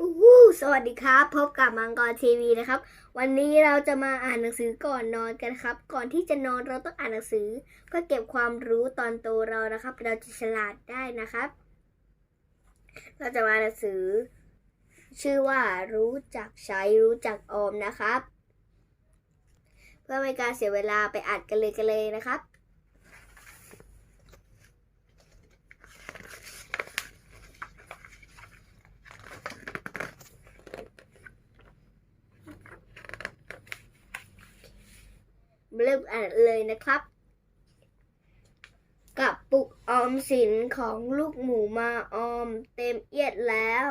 อู้สวัสดีครับ พบกับมังกรทีวีนะครับ วันนี้เราจะมาอ่านหนังสือก่อนนอนกันครับ ก่อนที่จะนอนเราต้องอ่านหนังสือ เพื่อเก็บความรู้ตอนโตเรานะครับ เราจะฉลาดได้นะครับ เราจะมาหนังสือ ชื่อว่ารู้จักใช้รู้จักออมนะครับ เพื่อไม่การเสียเวลาไปอ่านกันเลยกันเลยนะครับ เริ่มอ่านเลยนะครับ กับปุกออมสินของลูกหมูมาออมเต็มเอียดแล้ว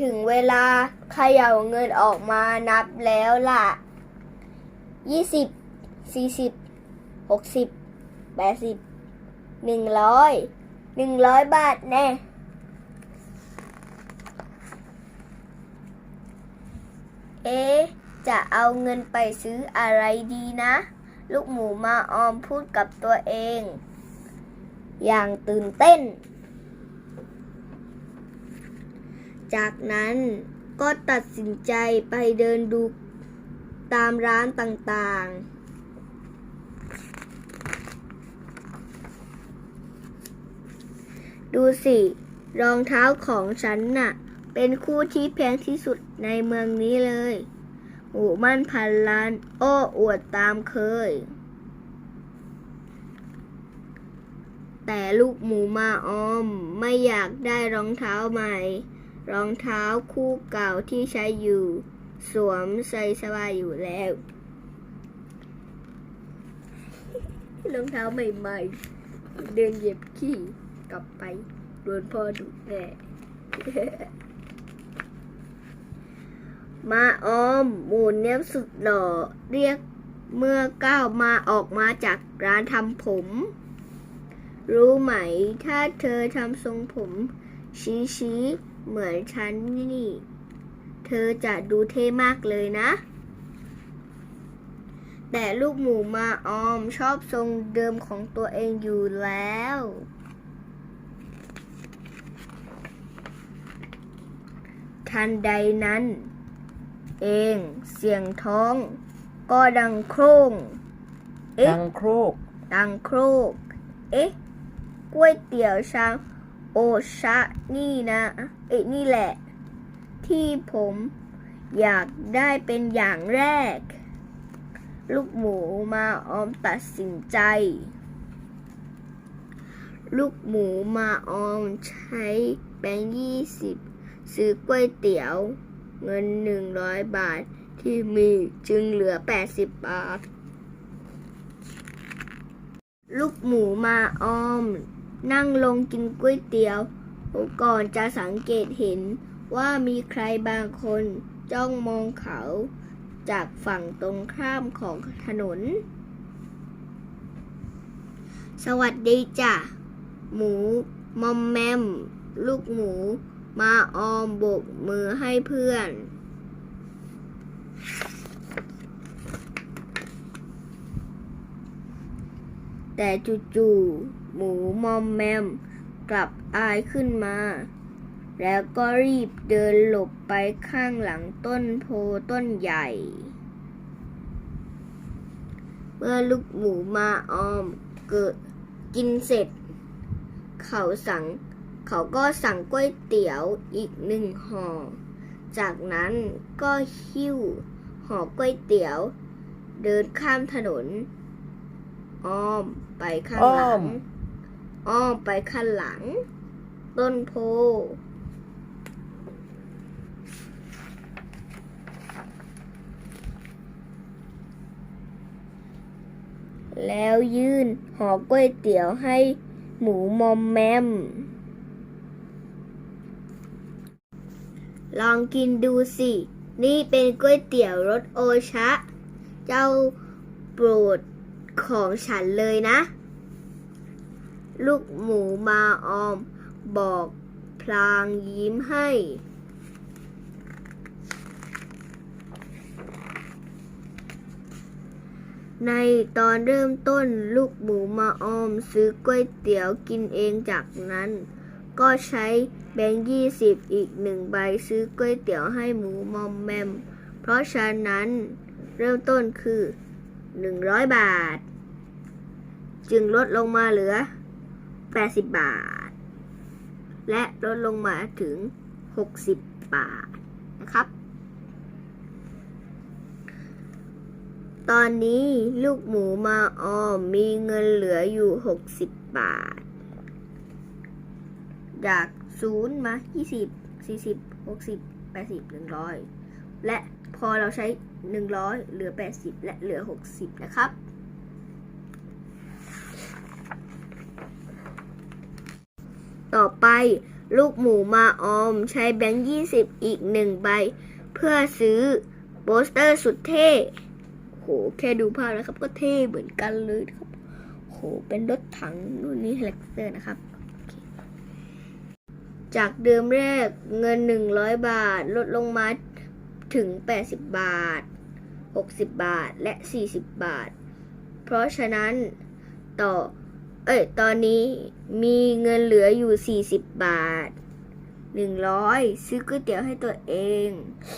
ถึงเวลาเขย่าเงินออกมานับแล้วล่ะยี่สิบสี่สิบหกสิบแปดสิบหนึ่งร้อยหนึ่งร้อยบาทแน่เอ๊ะ จะเอาเงินไปซื้ออะไรดีนะ ลูกหมูมาออมพูดกับตัวเอง อย่างตื่นเต้น จากนั้นก็ตัดสินใจไปเดินดูตามร้านต่างๆดูสิ รองเท้าของฉันน่ะ เป็นคู่ที่แพงที่สุดในเมืองนี้เลย หมูมั่นพันล้าน โอ้อวดตามเคย แต่ลูกหมูมาออม ไม่อยากได้รองเท้าใหม่ รองเท้าคู่เก่าที่ใช้อยู่ สวมใส่สบายอยู่แล้ว รองเท้าใหม่ๆ เดินเหยียบขี้กลับไป โดนพ่อดุแน่ มาออมหมูเนี้ยสุดหล่อเรียกเมื่อก้าวมาออกมาจากร้านทำผม รู้ไหม ถ้าเธอทำทรงผม ชี้ชี้ๆเหมือนฉันนี่ เธอจะดูเท่มากเลยนะ แต่ลูกหมูมาออมชอบทรงเดิมของตัวเองอยู่แล้วทันใดนั้น เอง เสียงท้อง ก็ดังโครงเอ๊ะดังโครก ดังโครก เอ๊ะก๋วยเตี๋ยวชามโอชะนี่นะ เอ๊ะนี่แหละ ที่ผมอยากได้เป็นอย่างแรก ลูกหมูมาออมตัดสินใจ ลูกหมูมาออมใช้แบงค์ยี่สิบซื้อก๋วยเตี๋ยว เงินหนึ่งร้อยบาทที่มีจึงเหลือแปดสิบบาท ลูกหมูมาออม นั่งลงกินก๋วยเตี๋ยว ก่อนจะสังเกตเห็นว่ามีใครบางคนจ้องมองเขา จากฝั่งตรงข้ามของถนน สวัสดีจ้ะ หมู มอมแมม ลูกหมู มาออมบกมือให้เพื่อน แต่จู่ๆหมูมอมแมมกลับอายขึ้นมา แล้วก็รีบเดินหลบไปข้างหลังต้นโพต้นใหญ่ เมื่อลูกหมูมาออมเกิดกินเสร็จ เขาสั่ง เขาก็สั่งก๋วยเตี๋ยวอีกหนึ่งห่อ จากนั้นก็หิ้วห่อก๋วยเตี๋ยว เดินข้ามถนน อ้อมไปข้างหลัง อ้อมไปข้างหลัง ต้นโพแล้วยื่นห่อก๋วยเตี๋ยวให้หมูมอมแมม ลองกินดูสิ นี่เป็นก๋วยเตี๋ยวรสโอชะ เจ้าโปรดของฉันเลยนะ ลูกหมูมาออม บอกพลางยิ้มให้ ในตอนเริ่มต้นลูกหมูมาออมซื้อก๋วยเตี๋ยวกินเองจากนั้น ก็ใช้ แบงค์ยี่สิบอีกหนึ่งใบซื้อก๋วยเตี๋ยวให้หมูมอมแมม เพราะฉะนั้นเริ่มต้นคือหนึ่งร้อยบาท จึงลดลงมาเหลือแปดสิบบาท และลดลงมาถึงหกสิบบาทนะครับ ตอนนี้ลูกหมูมาออมมีเงินเหลืออยู่ 60 บาทจาก ศูนย์มา20 40 60 80 100และพอเราใช้100เหลือ80และเหลือ60นะครับต่อไปลูกหมูมาออมใช้แบงค์20อีกหนึ่งใบ เพื่อซื้อโปสเตอร์สุดเท่ โห แค่ดูภาพนะครับก็เท่เหมือนกันเลยครับ โห เป็นรถถังรุ่นนี้เฮลิคอปเตอร์นะครับ จากเดิมแรกเงิน 100 บาท ลดลงมาถึง 80 บาท 60 บาทและ 40 บาท เพราะฉะนั้นต่อ เอ้ย ตอนนี้มีเงินเหลืออยู่ 40 บาท 100 ซื้อก๋วยเตี๋ยวให้ตัวเอง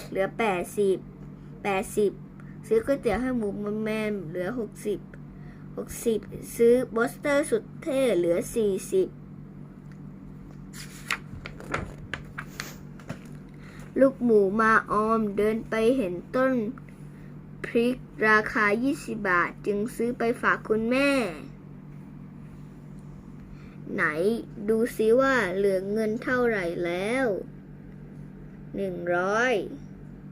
เหลือ 80 80 ซื้อก๋วยเตี๋ยวให้หมูมันแมนเหลือ 60 60 ซื้อโบสเตอร์สุดเท่เหลือ 40 ลูกหมูมาออมเดินไปเห็นต้นพริกราคา 20 บาท จึงซื้อไปฝากคุณแม่ ไหนดูซิว่าเหลือเงินเท่าไหร่แล้วหนึ่งร้อย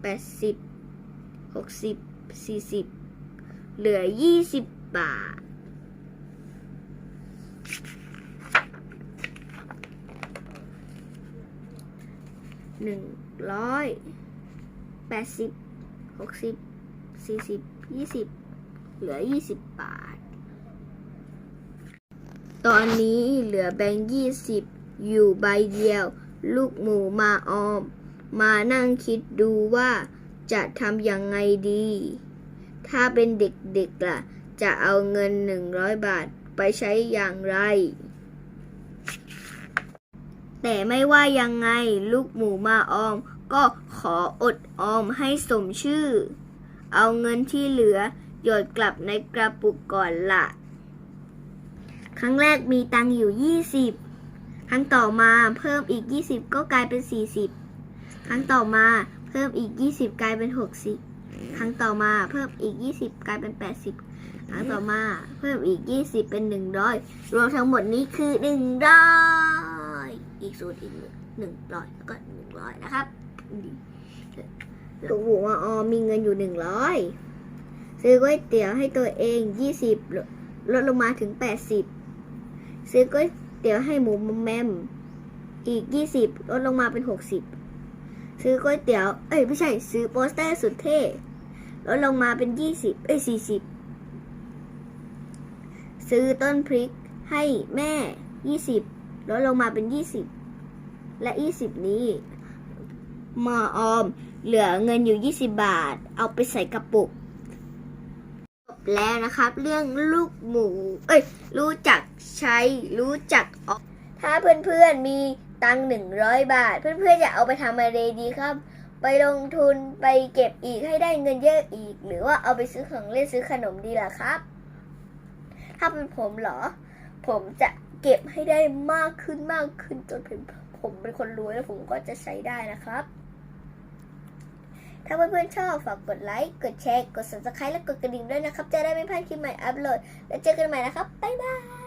แปดสิบหกสิบสี่สิบเหลือยี่สิบบาทหนึ่ง ร้อยแปดสิบหกสิบสี่สิบยี่สิบเหลือยี่สิบบาท ตอนนี้เหลือแบงค์ยี่สิบอยู่ใบเดียว ลูกหมูมาออม มานั่งคิดดูว่าจะทำยังไงดี ถ้าเป็นเด็กๆล่ะ จะเอาเงินหนึ่งร้อยบาทไปใช้อย่างไร แต่ไม่ว่ายังไงลูกหมูมาออม ก็ขออดออมให้สมชื่อ เอาเงินที่เหลือ หยดกลับในกระปุกก่อนละ ครั้งแรกมีตังอยู่ 20 ครั้งต่อมาเพิ่มอีก 20 ก็กลายเป็น 40 ครั้งต่อมาเพิ่มอีก 20 กลายเป็น 60 ครั้งต่อมาเพิ่มอีก 20 กลายเป็น 80 ครั้งต่อมาเพิ่มอีก 20 เป็น 100 รวมทั้งหมดนี้คือ 100 อีกสูตรอีกหนึ่งร้อยแล้วก็100นะครับลูกหมูว่าออมีเงินอยู่100ซื้อก๋วยเตี๋ยวให้ตัวเอง20ลดลงมาถึง80ซื้อก๋วยเตี๋ยวให้หมูมแมมอีก20ลดลงมาเป็น60ซื้อก๋วยเตี๋ยว เอ้ยไม่ใช่ ซื้อโปสเตอร์สุดเท่ลดลงมาเป็น20เอ้ย40ซื้อต้นพริกให้แม่20 ลดลงมาเป็น 20 และ 20 นี้มาออมเหลือเงินอยู่ 20 บาท เอาไปใส่กระปุกจบแล้วนะครับ เรื่องลูกหมู เอ้ย รู้จักใช้รู้จักออก ถ้าเพื่อนๆมีตังหนึ่งร้อยบาท เพื่อนๆจะเอาไปทำอะไรดีครับ ไปลงทุนไปเก็บอีกให้ได้เงินเยอะอีก หรือว่าเอาไปซื้อของเล่นซื้อขนมดีล่ะครับ ถ้าเป็นผมเหรอ ผมจะ เก็บให้ได้มากขึ้นมากขึ้นจนเป็นผมเป็นคนรวยแล้วผมก็จะใช้ได้นะครับ ถ้าเพื่อนๆชอบฝากกดไลค์ กดแชร์ กด subscribe และกดกระดิ่งด้วยนะครับ จะได้ไม่พลาดคลิปใหม่อัปโหลด แล้วเจอกันใหม่นะครับ บ๊ายบาย